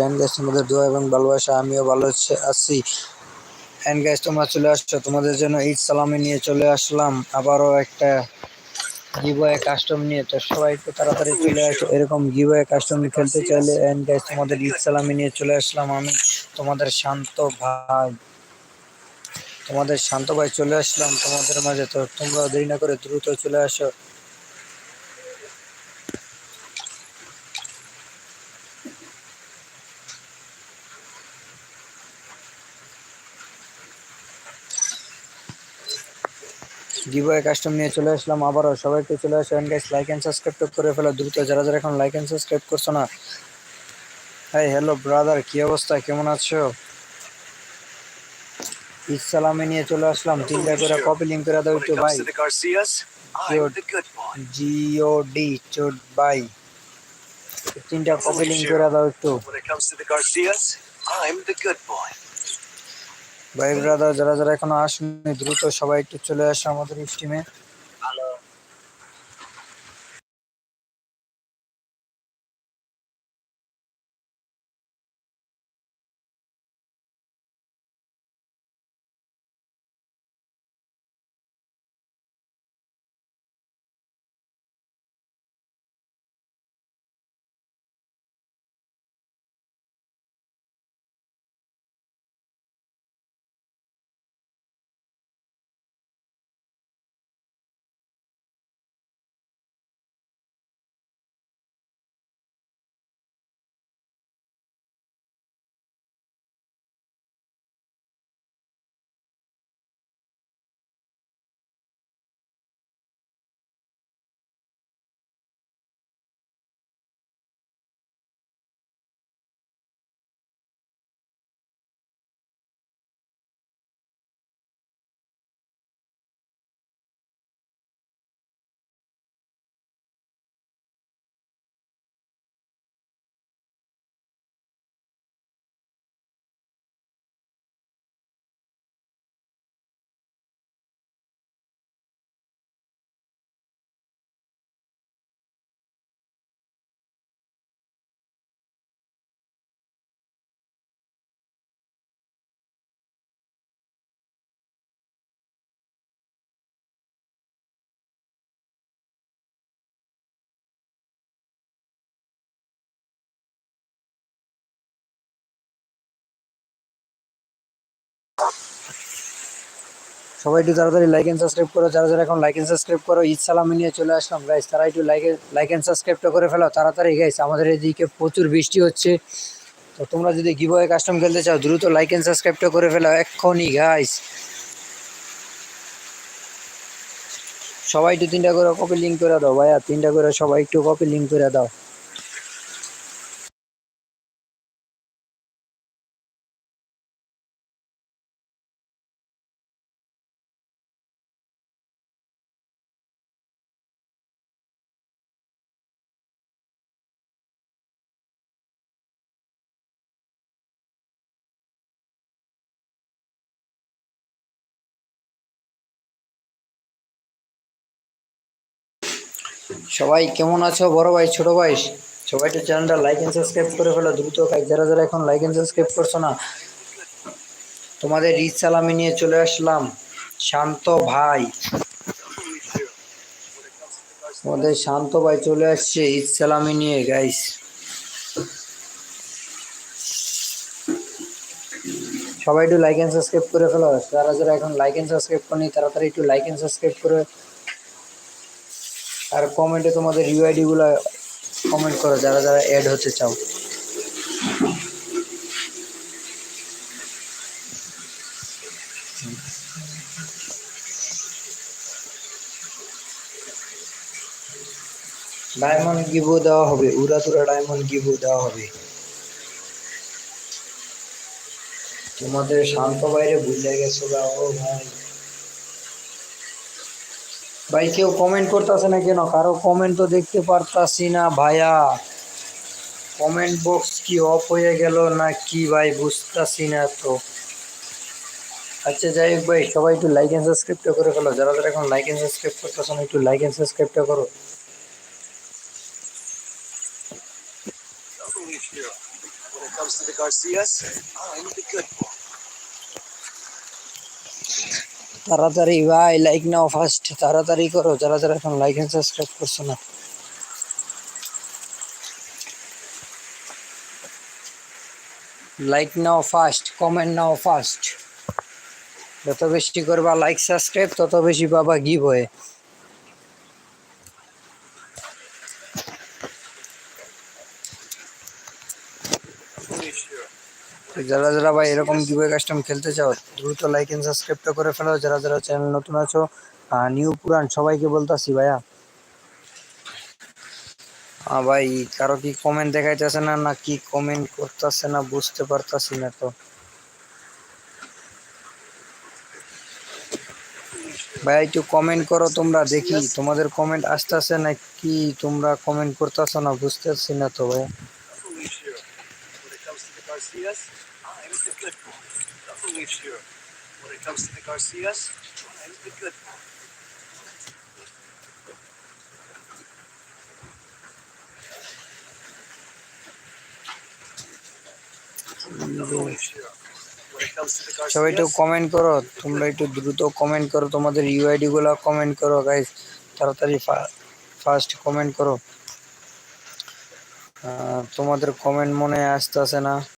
And guys তোমাদের দোয়া এবং ভালোবাসা, আমিও ভালো আছি- অ্যান্ড গাইস তোমরা চলে আসছো। তোমাদের জন্য ঈদ সালামি নিয়ে চলে আসলাম। আবারও একটা গিবয়ে কাস্টম নিয়ে। তো সবাই একটু তাড়াতাড়ি চলে আসো। এরকম গিবয়ে কাস্টম খেলতে চাইলে অ্যান্ড গাইস তোমাদের ঈদ সালামি নিয়ে চলে আসলাম আমি। তোমাদের শান্ত ভাই। তোমাদের শান্ত ভাই চলে আসলাম তোমাদের মাঝে। তো তোমরা দেরি না করে দ্রুত চলে আসো। গিভওয়ে কাস্টম নিয়ে চলে আসলাম আবারও। সবাইকে চলে আসো and guys like and subscribe করে ফেলো। দ্রুত যারা যারা এখন লাইক এন্ড সাবস্ক্রাইব করছ না হাই হ্যালো ব্রাদার কি অবস্থা? কেমন আছো? ইসলামে নিয়ে চলে আসলাম। তিনটা করে কপি লিঙ্ক করে দাও একটু, ভাই. জিও ডি চোট ভাই। তিনটা কপি লিঙ্ক করে দাও একটু। ভাই ব্রাদার যারা যারা এখনও আসেনি দ্রুত সবাই একটু চলে আসো আমাদের স্টিমে সবাই একটু তাড়াতাড়ি লাইক এন্ড সাবস্ক্রাইব করো। যারা যারা এখন লাইক এন্ড সাবস্ক্রাইব করো, ঈদ সালামি নিয়ে চলে আসলাম। গাইস তারা একটু লাইক লাইক এন্ড সাবস্ক্রাইবটা করে ফেলো। তাড়াতাড়ি গাইস আমাদের এদিকে প্রচুর বৃষ্টি হচ্ছে। তো তোমরা যদি গিভওয়ে কাস্টম খেলতে চাও, দ্রুত লাইক এন্ড সাবস্ক্রাইবটা করে ফেলো এক্ষুনি গাইস সবাই একটু তিনটা করে কপি লিঙ্ক করে দাও, ভাইয়া। তিনটা করে সবাই একটু কপি লিঙ্ক করে দাও। সবাই কেমন আছো? বড় ভাই ছোট ভাই? সবাই একটু চ্যানেলটা লাইক এন্ড সাবস্ক্রাইব করে ফেলো। দ্রুত guys, যারা যারা এখন লাইক এন্ড সাবস্ক্রাইব করছ না তোমাদের ঈদ সালামি নিয়ে চলে আসলাম। শান্ত ভাই। আমাদের শান্ত ভাই চলে আসছে ঈদ সালামি নিয়ে গাইস সবাই একটু লাইক এন্ড সাবস্ক্রাইব করে ফেলো। যারা যারা এখন লাইক এন্ড সাবস্ক্রাইব করনি তাড়াতাড়ি একটু লাইক এন্ড সাবস্ক্রাইব করে আর কমেন্টে তোমাদের ইউআইডি গুলো কমেন্ট করো, যারা যারা অ্যাড হতে চাও। ডায়মন্ড গিভও দেওয়া হবে উড়াতুরা ডায়মন্ড গিভও দেওয়া হবে। তোমাদের শান্ত বাইরে ভুলে গেছো ভাই। ভাই কেউ কমেন্ট করতেছে না কেন? কারও কমেন্ট তো দেখতে পারতাছি না ভাইয়া। কমেন্ট বক্স কি অফ হয়ে গেল না কি ভাই বুঝতাছি না তো। আচ্ছা যাই হোক ভাই সবাই একটু লাইক এন্ড সাবস্ক্রাইবটা করে ফেলো। যারা যারা এখন লাইক এন্ড সাবস্ক্রাইব করতেছো না একটু লাইক এন্ড সাবস্ক্রাইবটা করো। Comes to the Garcias, I'm the good boy. তাড়াতাড়ি ভাই লাইক নাও ফার্স্ট তাড়াতাড়ি করো, যারা যারা এখন লাইক এন্ড সাবস্ক্রাইব করছ না লাইক নাও ফার্স্ট কমেন্ট নাও ফার্স্ট যত বেশি করবা লাইক সাবস্ক্রাইব তত বেশি পাবা গিভ হয়ে sure. তো যারা যারা ভাই এরকম গিভওয়ে কাস্টম খেলতে চাও, দ্রুত লাইক এন্ড সাবস্ক্রাইবটা করে ফেলো। যারা যারা চ্যানেল নতুন আছো নিউ পুরান, সবাইকে বলতাছি ভাইয়া। ভাই, কারও কি কমেন্ট দেখাইতেছে না না কি কমেন্ট করতেছে না, বুঝতে পারতাছি না তো। ভাই, একটু কমেন্ট করো তোমরা, দেখি তোমাদের কমেন্ট আসতেছে না কি, তোমরা কমেন্ট করতেছো না, বুঝতেছি না তো ভাই Fully sure. When it comes to the Garcias, I'm the good boy. Fully sure. When it comes to the Garcias, I'm the good the সবাই একটু কমেন্ট করো তোমরা একটু দ্রুত কমেন্ট করো তোমাদের ইউআইডি গুলো কমেন্ট করো গাইস তাড়াতাড়ি ফার্স্ট কমেন্ট করো তোমাদের কমেন্ট মনে আসতেছে না